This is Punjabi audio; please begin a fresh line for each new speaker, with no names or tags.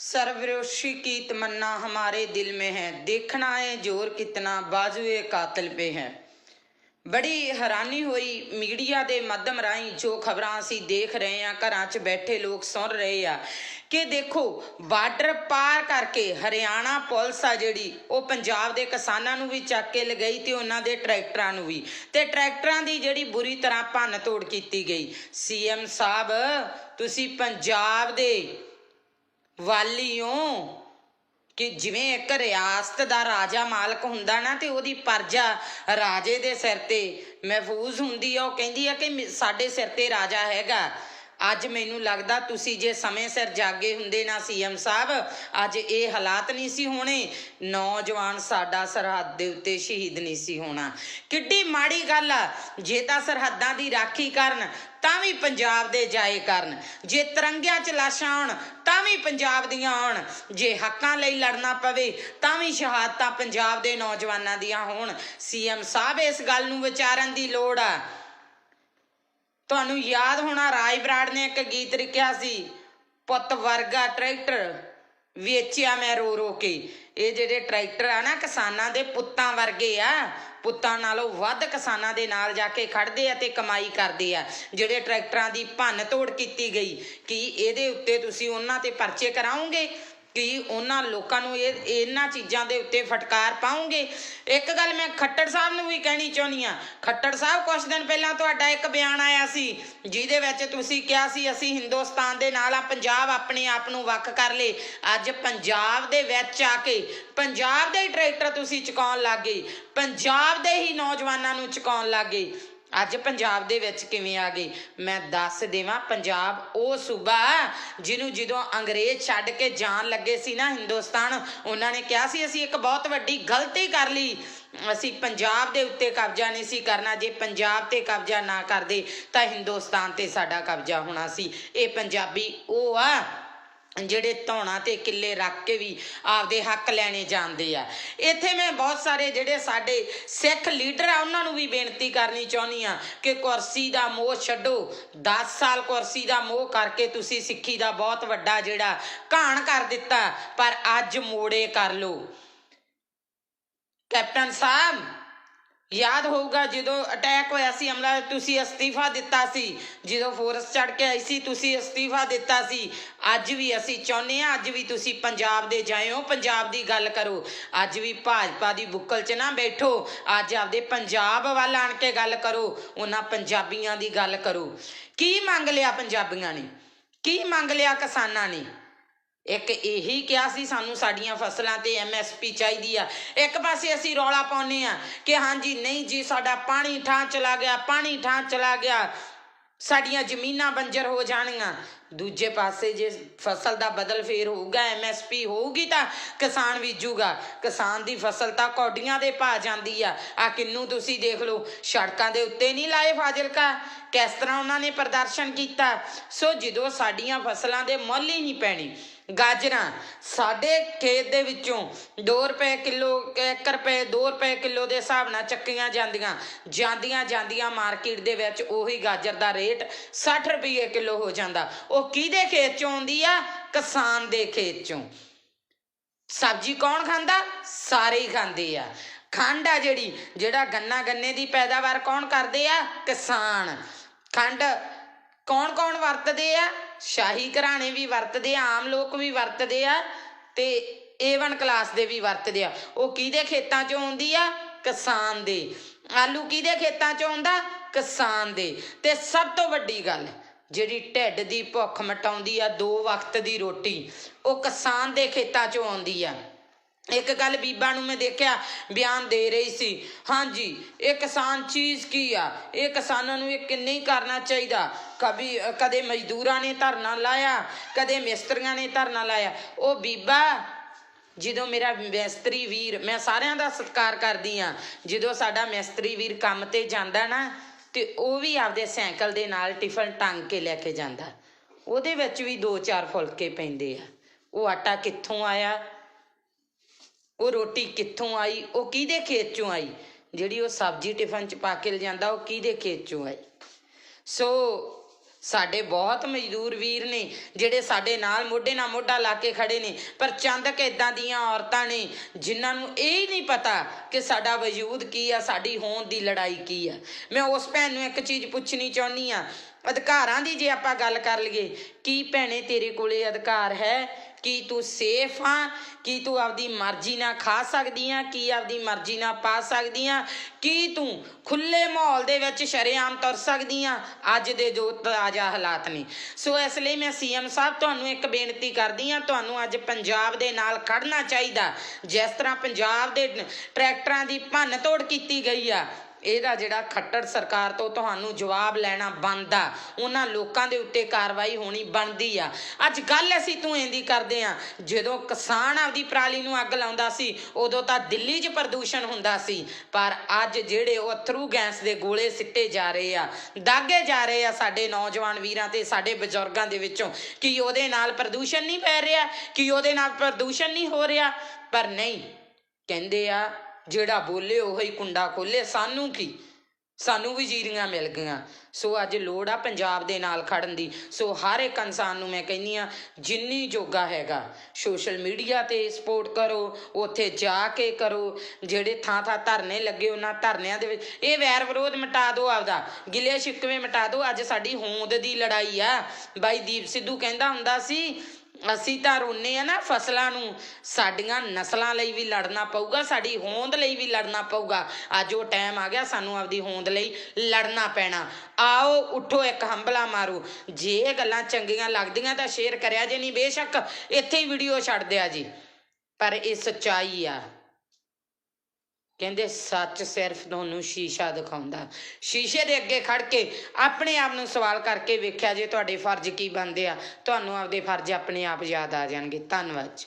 सर्वरोशी की तमन्ना हमारे दिल में है देखना है जोर कितना बाजुए कातिल पे है ਬੜੀ ਹੈਰਾਨੀ ਹੋਈ ਮੀਡੀਆ ਦੇ ਮਾਧਮ ਰਾਹੀਂ ਜੋ ਖਬਰਾਂ ਅਸੀਂ ਦੇਖ ਰਹੇ ਹਾਂ ਘਰਾਂ 'ਚ ਬੈਠੇ ਲੋਕ ਸੁਣ ਰਹੇ ਆ ਕਿ ਦੇਖੋ ਬਾਰਡਰ ਪਾਰ ਕਰਕੇ ਹਰਿਆਣਾ ਪੁਲਿਸ ਆ ਜਿਹੜੀ ਉਹ ਪੰਜਾਬ ਦੇ ਕਿਸਾਨਾਂ ਨੂੰ ਵੀ ਚੱਕ ਕੇ ਲਗਈ ਤੇ ਉਹਨਾਂ ਦੇ ਟਰੈਕਟਰਾਂ ਨੂੰ ਵੀ ਤੇ ਟਰੈਕਟਰਾਂ ਦੀ ਜਿਹੜੀ ਬੁਰੀ ਤਰ੍ਹਾਂ ਭੰਨ ਤੋੜ ਕੀਤੀ ਗਈ ਸੀਐਮ ਸਾਹਿਬ ਤੁਸੀਂ ਪੰਜਾਬ ਦੇ ਵਾਲੀਓ ਕਿ ਜਿਵੇਂ ਇੱਕ ਰਿਆਸਤ ਦਾ ਰਾਜਾ ਮਾਲਕ ਹੁੰਦਾ ਨਾ ਤੇ ਉਹਦੀ ਪਰਜਾ ਰਾਜੇ ਦੇ ਸਿਰ ਤੇ ਮਹਿਫੂਜ਼ ਹੁੰਦੀ ਆ, ਉਹ ਕਹਿੰਦੀ ਆ ਕਿ ਸਾਡੇ ਸਿਰ ਤੇ ਰਾਜਾ ਹੈਗਾ। ਅੱਜ ਮੈਨੂੰ ਲੱਗਦਾ ਤੁਸੀਂ ਜੇ ਸਮੇਂ ਸਿਰ ਜਾਗੇ ਹੁੰਦੇ ਨਾ ਸੀਐਮ ਸਾਹਿਬ, ਅੱਜ ਇਹ ਹਾਲਾਤ ਨਹੀਂ ਸੀ ਹੋਣੇ। ਨੌਜਵਾਨ ਸਾਡਾ ਸਰਹੱਦ ਦੇ ਉੱਤੇ ਸ਼ਹੀਦ ਨਹੀਂ ਸੀ ਹੋਣਾ। ਕਿੱਡੀ ਮਾੜੀ ਗੱਲ ਆ, ਜੇ ਤਾਂ ਸਰਹੱਦਾਂ ਦੀ ਰਾਖੀ ਕਰਨ, ਤਾਂ ਵੀ ਪੰਜਾਬ ਦੇ ਜਾਏ ਕਰਨ। ਜੇ ਤਿਰੰਗਿਆਂ 'ਚ ਲਾਸ਼ਾਂ ਆਉਣ, ਤਾਂ ਵੀ ਪੰਜਾਬ ਦੀਆਂ ਆਉਣ। ਜੇ ਹੱਕਾਂ ਲਈ ਲੜਨਾ ਪਵੇ, ਤਾਂ ਵੀ ਸ਼ਹਾਦਤਾਂ ਪੰਜਾਬ ਦੇ ਨੌਜਵਾਨਾਂ ਦੀਆਂ ਹੋਣ। ਸੀਐਮ ਸਾਹਿਬ, ਇਸ ਗੱਲ ਨੂੰ ਵਿਚਾਰਨ ਦੀ ਲੋੜ ਆ। ਤੁਹਾਨੂੰ ਯਾਦ ਹੋਣਾ, ਰਾਜ ਬਰਾੜ ਨੇ ਇੱਕ ਗੀਤ ਲਿਖਿਆ ਸੀ, ਪੁੱਤ ਵਰਗਾ ਟਰੈਕਟਰ ਵੇਚਿਆ ਮੈਂ ਰੋ ਰੋ ਕੇ। ਇਹ ਜਿਹੜੇ ਟਰੈਕਟਰ ਆ ਨਾ ਕਿਸਾਨਾਂ ਦੇ ਪੁੱਤਾਂ ਵਰਗੇ ਆ, ਪੁੱਤਾਂ ਨਾਲੋਂ ਵੱਧ ਕਿਸਾਨਾਂ ਦੇ ਨਾਲ ਜਾ ਕੇ ਖੜਦੇ ਆ ਤੇ ਕਮਾਈ ਕਰਦੇ ਆ। ਜਿਹੜੇ ਟਰੈਕਟਰਾਂ ਦੀ ਭੰਨ ਤੋੜ ਕੀਤੀ ਗਈ, ਕੀ ਇਹਦੇ ਉੱਤੇ ਤੁਸੀਂ ਉਹਨਾਂ ਤੇ ਪਰਚੇ ਕਰਾਉਂਗੇ ਕਿ ਉਹਨਾਂ ਲੋਕਾਂ ਨੂੰ ਇਹ, ਇਹਨਾਂ ਚੀਜ਼ਾਂ ਦੇ ਉੱਤੇ ਫਟਕਾਰ ਪਾਉਂਗੇ। ਇੱਕ ਗੱਲ ਮੈਂ ਖੱਟੜ ਸਾਹਿਬ ਨੂੰ ਵੀ ਕਹਿਣੀ ਚਾਹੁੰਦੀ ਆ ਖੱਟੜ ਸਾਹਿਬ ਕੁਝ ਦਿਨ ਪਹਿਲਾਂ ਤੁਹਾਡਾ ਇੱਕ ਬਿਆਨ ਆਇਆ ਸੀ, ਜਿਹਦੇ ਵਿੱਚ ਤੁਸੀਂ ਕਿਹਾ ਸੀ, ਅਸੀਂ ਹਿੰਦੁਸਤਾਨ ਦੇ ਨਾਲ ਆ, ਪੰਜਾਬ ਆਪਣੇ ਆਪ ਨੂੰ ਵੱਖ ਕਰ ਲੇ। ਅੱਜ ਪੰਜਾਬ ਦੇ ਵਿੱਚ ਆ ਕੇ, ਪੰਜਾਬ ਦੇ ਹੀ ਟਰੈਕਟਰ ਤੁਸੀਂ ਚੁਕਾਉਣ ਲੱਗੇ ਪੰਜਾਬ ਦੇ ਹੀ ਨੌਜਵਾਨਾਂ ਨੂੰ ਚੁਕਾਉਣ ਲੱਗੇ ਅੱਜ ਪੰਜਾਬ ਦੇ ਵਿੱਚ ਕਿਵੇਂ ਆ ਗਏ ਮੈਂ ਦੱਸ ਦੇਵਾਂ, ਪੰਜਾਬ ਉਹ ਸੂਬਾ ਜਿਹਨੂੰ ਜਦੋਂ ਅੰਗਰੇਜ਼ ਛੱਡ ਕੇ ਜਾਣ ਲੱਗੇ ਸੀ ਨਾ ਹਿੰਦੁਸਤਾਨ, ਉਹਨਾਂ ਨੇ ਕਿਹਾ ਸੀ, ਅਸੀਂ ਇੱਕ ਬਹੁਤ ਵੱਡੀ ਗਲਤੀ ਕਰ ਲਈ। ਅਸੀਂ ਪੰਜਾਬ ਦੇ ਉੱਤੇ ਕਬਜ਼ਾ ਨਹੀਂ ਸੀ ਕਰਨਾ, ਜੇ ਪੰਜਾਬ ਤੇ ਕਬਜ਼ਾ ਨਾ ਕਰਦੇ ਤਾਂ ਹਿੰਦੁਸਤਾਨ ਤੇ ਸਾਡਾ ਕਬਜ਼ਾ ਹੋਣਾ ਸੀ। ਇਹ ਪੰਜਾਬੀ ਉਹ ਆ ਜਿਹੜੇ ਧੌਣਾ ਤੇ ਕਿੱਲੇ ਰੱਖ ਕੇ ਵੀ ਆਪਦੇ ਹੱਕ ਲੈਣੇ ਜਾਂਦੇ ਆ। ਇੱਥੇ ਮੈਂ ਬਹੁਤ ਸਾਰੇ ਜਿਹੜੇ ਸਾਡੇ ਸਿੱਖ ਲੀਡਰ ਆ, ਉਹਨਾਂ ਨੂੰ ਵੀ ਬੇਨਤੀ ਕਰਨੀ ਚਾਹੁੰਦੀ ਆ ਕਿ ਕੁਰਸੀ ਦਾ ਮੋਹ ਛੱਡੋ। 10 ਸਾਲ ਕੁਰਸੀ ਦਾ ਮੋਹ ਕਰਕੇ ਤੁਸੀਂ ਸਿੱਖੀ ਦਾ ਬਹੁਤ ਵੱਡਾ ਜਿਹੜਾ ਘਾਣ ਕਰ ਦਿੱਤਾ, ਪਰ ਅੱਜ ਮੋੜੇ ਕਰ ਲੋ ਕੈਪਟਨ ਸਾਹਿਬ ਯਾਦ ਹੋਊਗਾ ਜਦੋਂ ਅਟੈਕ ਹੋਇਆ ਸੀ ਹਮਲਾ ਤੁਸੀਂ ਅਸਤੀਫਾ ਦਿੱਤਾ ਸੀ। ਜਦੋਂ ਫੋਰਸ ਚੜ ਕੇ ਆਈ ਸੀ, ਤੁਸੀਂ ਅਸਤੀਫਾ ਦਿੱਤਾ ਸੀ। ਅੱਜ ਵੀ ਅਸੀਂ ਚਾਹੁੰਦੇ ਆ ਅੱਜ ਵੀ ਤੁਸੀਂ ਪੰਜਾਬ ਦੇ ਜਾਇਓ, ਪੰਜਾਬ ਦੀ ਗੱਲ ਕਰੋ। ਅੱਜ ਵੀ ਭਾਜਪਾ ਦੀ ਬੁੱਕਲ 'ਚ ਨਾ ਬੈਠੋ। ਅੱਜ ਆਪਦੇ ਪੰਜਾਬ ਵੱਲ ਆਣ ਕੇ ਗੱਲ ਕਰੋ, ਉਹਨਾਂ ਪੰਜਾਬੀਆਂ ਦੀ ਗੱਲ ਕਰੋ। ਕੀ ਮੰਗ ਲਿਆ ਪੰਜਾਬੀਆਂ ਨੇ? ਕੀ ਮੰਗ ਲਿਆ ਕਿਸਾਨਾਂ ਨੇ? ਇੱਕ ਇਹੀ ਕਿਹਾ ਸੀ ਸਾਨੂੰ ਸਾਡੀਆਂ ਫਸਲਾਂ ਤੇ ਐਮਐਸਪੀ ਚਾਹੀਦੀ ਆ। ਇੱਕ ਪਾਸੇ ਅਸੀਂ ਰੌਲਾ ਪਾਉਨੇ ਆ ਕਿ ਹਾਂਜੀ, ਨਹੀਂ ਜੀ, ਸਾਡਾ ਪਾਣੀ ਠਾਂ ਚਲਾ ਗਿਆ, ਪਾਣੀ ਠਾਂ ਚਲਾ ਗਿਆ, ਸਾਡੀਆਂ ਜ਼ਮੀਨਾਂ ਬੰਜਰ ਹੋ ਜਾਣਗੀਆਂ ਦੂਜੇ ਪਾਸੇ ਜੇ ਫਸਲ ਦਾ ਬਦਲ ਫੇਰ ਹੋਊਗਾ ਐਮਐਸਪੀ ਹੋਊਗੀ ਤਾਂ ਕਿਸਾਨ ਬੀਜੂਗਾ। ਕਿਸਾਨ ਦੀ ਫਸਲ ਤਾਂ ਕੌਡੀਆਂ ਦੇ ਭਾ ਜਾਂਦੀ ਆ। ਆ ਕਿੰਨੂ ਤੁਸੀਂ ਦੇਖ ਲਓ, ਸੜਕਾਂ ਦੇ ਉੱਤੇ ਨਹੀਂ ਲਾਏ ਫਾਜ਼ਿਲਕਾ। ਕਿਸ ਤਰ੍ਹਾਂ ਉਹਨਾਂ ਨੇ ਪ੍ਰਦਰਸ਼ਨ ਕੀਤਾ? ਸੋ ਜਦੋਂ ਸਾਡੀਆਂ ਫਸਲਾਂ ਦੇ ਮੁੱਲ ਹੀ ਨਹੀਂ ਪੈਣੀ ਗਾਜਰਾਂ, ਸਾਡੇ ਖੇਤ ਦੇ ਵਿੱਚੋਂ 2 ਰੁਪਏ ਕਿਲੋ 1 ਰੁਪਏ 2 ਰੁਪਏ ਕਿਲੋ ਦੇ ਹਿਸਾਬ ਨਾਲ ਚੱਕੀਆਂ ਜਾਂਦੀਆਂ। ਜਾਂਦੀਆਂ ਜਾਂਦੀਆਂ ਮਾਰਕੀਟ ਦੇ ਵਿੱਚ ਉਹੀ ਗਾਜਰ ਦਾ ਰੇਟ 60 ਰੁਪਏ ਕਿਲੋ ਹੋ ਜਾਂਦਾ। ਉਹ ਕਿਹਦੇ ਖੇਤ ਚੋਂ ਆਉਂਦੀ ਆ? ਕਿਸਾਨ ਦੇ ਖੇਤ ਚੋਂ। ਸਬਜ਼ੀ ਕੌਣ ਖਾਂਦਾ? ਸਾਰੇ ਹੀ ਖਾਂਦੇ ਆ। ਖੰਡ ਆ ਜਿਹੜੀ, ਜਿਹੜਾ ਗੰਨਾ ਗੰਨੇ ਦੀ ਪੈਦਾਵਾਰ ਕੌਣ ਕਰਦੇ ਆ? ਕਿਸਾਨ। ਖੰਡ ਕੌਣ ਕੌਣ ਵਰਤਦੇ ਆ? ਸ਼ਾਹੀ ਘਰਾਣੇ ਵੀ ਵਰਤਦੇ ਆ, ਆਮ ਲੋਕ ਵੀ ਵਰਤਦੇ ਆ ਤੇ A1 ਕਲਾਸ ਦੇ ਵੀ ਵਰਤਦੇ ਆ। ਉਹ ਕਿਹਦੇ ਖੇਤਾਂ ਚੋਂ ਆਉਂਦੀ ਆ? ਕਿਸਾਨ ਦੇ। ਆਲੂ ਕਿਹਦੇ ਖੇਤਾਂ ਚੋਂ ਆਉਂਦਾ? ਕਿਸਾਨ ਦੇ। ਤੇ ਸਭ ਤੋਂ ਵੱਡੀ ਗੱਲ, ਜਿਹੜੀ ਢਿੱਡ ਦੀ ਭੁੱਖ ਮਟਾਉਂਦੀ ਆ ਦੋ ਵਕਤ ਦੀ ਰੋਟੀ, ਉਹ ਕਿਸਾਨ ਦੇ ਖੇਤਾਂ ਚੋਂ ਆਉਂਦੀ ਆ। ਇੱਕ ਗੱਲ ਬੀਬਾ ਨੂੰ ਮੈਂ ਦੇਖਿਆ, ਬਿਆਨ ਦੇ ਰਹੀ ਸੀ। ਹਾਂਜੀ, ਇਹ ਕਿਸਾਨ ਚੀਜ਼ ਕੀ ਆ? ਇਹ ਕਿਸਾਨਾਂ ਨੂੰ ਇਹ ਕਿੰਨੇ ਹੀ ਕਰਨਾ ਚਾਹੀਦਾ? ਕभी ਕਦੇ ਮਜ਼ਦੂਰਾਂ ਨੇ ਧਰਨਾ ਲਾਇਆ, ਕਦੇ ਮਿਸਤਰੀਆਂ ਨੇ ਧਰਨਾ ਲਾਇਆ। ਉਹ ਬੀਬਾ, ਜਦੋਂ ਮੇਰਾ ਮਿਸਤਰੀ ਵੀਰ, ਮੈਂ ਸਾਰਿਆਂ ਦਾ ਸਤਿਕਾਰ ਕਰਦੀ ਆ ਜਦੋਂ ਸਾਡਾ ਮਿਸਤਰੀ ਵੀਰ ਕੰਮ ਤੇ ਜਾਂਦਾ ਨਾ, ਤੇ ਉਹ ਵੀ ਆਪਦੇ ਸਾਈਕਲ ਦੇ ਨਾਲ ਟਿਫਨ ਟੰਗ ਕੇ ਲੈ ਕੇ ਜਾਂਦਾ। ਉਹਦੇ ਵਿੱਚ ਵੀ ਦੋ ਚਾਰ ਫੁਲਕੇ ਪੈਂਦੇ ਆ। ਉਹ ਆਟਾ ਕਿੱਥੋਂ ਆਇਆ? ਉਹ ਰੋਟੀ ਕਿੱਥੋਂ ਆਈ, ਉਹ ਕਿਹਦੇ ਖੇਤ ਚੋਂ ਆਈ? ਜਿਹੜੀ ਉਹ ਸਬਜ਼ੀ ਟਿਫਨ ਚ ਪਾ ਕੇ ਲਿਜਾਂਦਾ, ਉਹ ਕਿਹਦੇ ਖੇਤ ਚੋਂ ਆਈ? ਸੋ ਸਾਡੇ ਬਹੁਤ ਮਜ਼ਦੂਰ ਵੀਰ ਨੇ, ਜਿਹੜੇ ਸਾਡੇ ਨਾਲ ਮੋਢੇ ਨਾਲ ਮੋਢਾ ਲਾ ਕੇ ਖੜੇ ਨੇ, ਪਰ ਚੰਦ ਕੁ ਇਦਾਂ ਦੀਆਂ ਔਰਤਾਂ ਨੇ, ਜਿਨ੍ਹਾਂ ਨੂੰ ਇਹ ਹੀ ਨਹੀਂ ਪਤਾ ਕਿ ਸਾਡਾ ਵਜੂਦ ਕੀ ਆ, ਸਾਡੀ ਹੋਂਦ ਦੀ ਲੜਾਈ ਕੀ ਆ। ਮੈਂ ਉਸ ਭੈਣ ਨੂੰ ਇੱਕ ਚੀਜ਼ ਪੁੱਛਣੀ ਚਾਹੁੰਦੀ ਆ, ਅਧਿਕਾਰਾਂ ਦੀ ਜੇ ਆਪਾਂ ਗੱਲ ਕਰ ਲਈਏ, ਕੀ ਭੈਣੇ ਤੇਰੇ ਕੋਲੇ ਅਧਿਕਾਰ ਹੈ? ਕੀ ਤੂੰ ਸੇਫ ਆ? ਕੀ ਤੂੰ ਆਪਦੀ ਮਰਜ਼ੀ ਨਾਲ ਖਾ ਸਕਦੀ ਆ ਕੀ ਆਪਦੀ ਮਰਜ਼ੀ ਨਾਲ ਪਾ ਸਕਦੀ ਆ ਕੀ ਤੂੰ ਖੁੱਲੇ ਮਾਹੌਲ ਦੇ ਵਿੱਚ ਸ਼ਰੇਆਮ ਤੁਰ ਸਕਦੀ ਆ ਅੱਜ ਦੇ ਜੋ ਤਾਜ਼ਾ ਹਾਲਾਤ ਨੇ। ਸੋ ਇਸ ਲਈ ਮੈਂ ਸੀਐਮ ਸਾਹਿਬ ਤੁਹਾਨੂੰ ਇੱਕ ਬੇਨਤੀ ਕਰਦੀ ਆ ਤੁਹਾਨੂੰ ਅੱਜ ਪੰਜਾਬ ਦੇ ਨਾਲ ਖੜਨਾ ਚਾਹੀਦਾ। ਜਿਸ ਤਰ੍ਹਾਂ ਪੰਜਾਬ ਦੇ ਟਰੈਕਟਰਾਂ ਦੀ ਭੰਨ ਤੋੜ ਕੀਤੀ ਗਈ ਆ ਇਹਦਾ ਜਿਹੜਾ ਖੱਟੜ ਸਰਕਾਰ ਤੋਂ ਤੁਹਾਨੂੰ ਜਵਾਬ ਲੈਣਾ ਬਣਦਾ, ਉਹਨਾਂ ਲੋਕਾਂ ਦੇ ਉੱਤੇ ਕਾਰਵਾਈ ਹੋਣੀ ਬਣਦੀ ਆ। ਅੱਜ ਗੱਲ ਅਸੀਂ ਤੂੰ ਇੰਦੀ ਕਰਦੇ ਆ, ਜਦੋਂ ਕਿਸਾਨ ਆਪਦੀ ਪਰਾਲੀ ਨੂੰ ਅੱਗ ਲਾਉਂਦਾ ਸੀ, ਉਦੋਂ ਤਾਂ ਦਿੱਲੀ 'ਚ ਪ੍ਰਦੂਸ਼ਣ ਹੁੰਦਾ ਸੀ, ਪਰ ਅੱਜ ਜਿਹੜੇ ਉਹ ਥਰੂ ਗੈਸ ਦੇ ਗੋਲੇ ਸਿੱਟੇ ਜਾ ਰਹੇ ਆ, ਦਾਗੇ ਜਾ ਰਹੇ ਆ ਸਾਡੇ ਨੌਜਵਾਨ ਵੀਰਾਂ ਤੇ ਸਾਡੇ ਬਜ਼ੁਰਗਾਂ ਦੇ ਵਿੱਚੋਂ, ਕਿ ਉਹਦੇ ਨਾਲ ਪ੍ਰਦੂਸ਼ਣ ਨਹੀਂ ਪੈ ਰਿਹਾ, ਕਿ ਉਹਦੇ ਨਾਲ ਪ੍ਰਦੂਸ਼ਣ ਨਹੀਂ ਹੋ ਰਿਹਾ? ਪਰ ਨਹੀਂ, ਕਹਿੰਦੇ ਆ ਜਿਹੜਾ ਬੋਲੇ, ਉਹੀ ਕੁੰਡਾ ਖੋਲੇ ਸਾਨੂੰ ਕੀ? ਸਾਨੂੰ ਵੀ ਜੀਰੀਆਂ ਮਿਲ ਗਈਆਂ। ਸੋ ਅੱਜ ਲੋੜ ਆ ਪੰਜਾਬ ਦੇ ਨਾਲ ਖੜਨ ਦੀ। ਸੋ ਹਰ ਇੱਕ ਇਨਸਾਨ ਨੂੰ ਮੈਂ ਕਹਿੰਦੀ ਆ ਜਿੰਨੀ ਜੋਗਾ ਹੈਗਾ, ਸੋਸ਼ਲ ਮੀਡੀਆ ਤੇ ਸਪੋਰਟ ਕਰੋ, ਉੱਥੇ ਜਾ ਕੇ ਕਰੋ। ਜਿਹੜੇ ਥਾਂ ਥਾਂ ਧਰਨੇ ਲੱਗੇ ਉਹਨਾਂ ਧਰਨਿਆਂ ਦੇ ਵਿੱਚ, ਇਹ ਵੈਰ ਵਿਰੋਧ ਮਿਟਾ ਦਿਓ ਆਪਦਾ। ਗਿਲੇ ਸ਼ਿਕਵੇ ਮਿਟਾ ਦਿਓ। ਅੱਜ ਸਾਡੀ ਹੋਂਦ ਦੀ ਲੜਾਈ ਆ। ਬਾਈ ਦੀਪ ਸਿੱਧੂ ਕਹਿੰਦਾ ਹੁੰਦਾ ਸੀ ਅਸੀਂ ਤਾਂ ਰੋਨੇ ਆ ਨਾ, ਫਸਲਾਂ ਨੂੰ, ਸਾਡੀਆਂ ਨਸਲਾਂ ਲਈ ਵੀ ਲੜਨਾ ਪਊਗਾ, ਸਾਡੀ ਹੋਂਦ ਲਈ ਵੀ ਲੜਨਾ ਪਊਗਾ। ਅੱਜ ਉਹ ਟਾਈਮ ਆ ਗਿਆ, ਸਾਨੂੰ ਆਪਦੀ ਹੋਂਦ ਲਈ ਲੜਨਾ ਪੈਣਾ। ਆਓ, ਉਠੋ, ਇੱਕ ਹੰਬਲਾ ਮਾਰੋ। ਜੇ ਇਹ ਗੱਲਾਂ ਚੰਗੀਆਂ ਲੱਗਦੀਆਂ ਤਾਂ ਸ਼ੇਅਰ ਕਰਿਆ ਜੇ ਨਹੀਂ, ਬੇਸ਼ੱਕ ਇੱਥੇ ਹੀ ਵੀਡੀਓ ਛੱਡ ਦਿਆ ਜੀ। ਪਰ ਇਹ ਸੱਚਾਈ ਆ। ਕਹਿੰਦੇ ਸੱਚ ਸਿਰਫ ਤੁਹਾਨੂੰ ਸ਼ੀਸ਼ਾ ਦਿਖਾਉਂਦਾ। ਸ਼ੀਸ਼ੇ ਦੇ ਅੱਗੇ ਖੜ ਕੇ ਆਪਣੇ ਆਪ ਨੂੰ ਸਵਾਲ ਕਰਕੇ ਵੇਖਿਆ ਜੇ ਤੁਹਾਡੇ ਫਰਜ਼ ਕੀ ਬਣਦੇ ਆ। ਤੁਹਾਨੂੰ ਆਪਦੇ ਫਰਜ਼ ਆਪਣੇ ਆਪ ਯਾਦ ਆ ਜਾਣਗੇ। ਧੰਨਵਾਦ ਜੀ।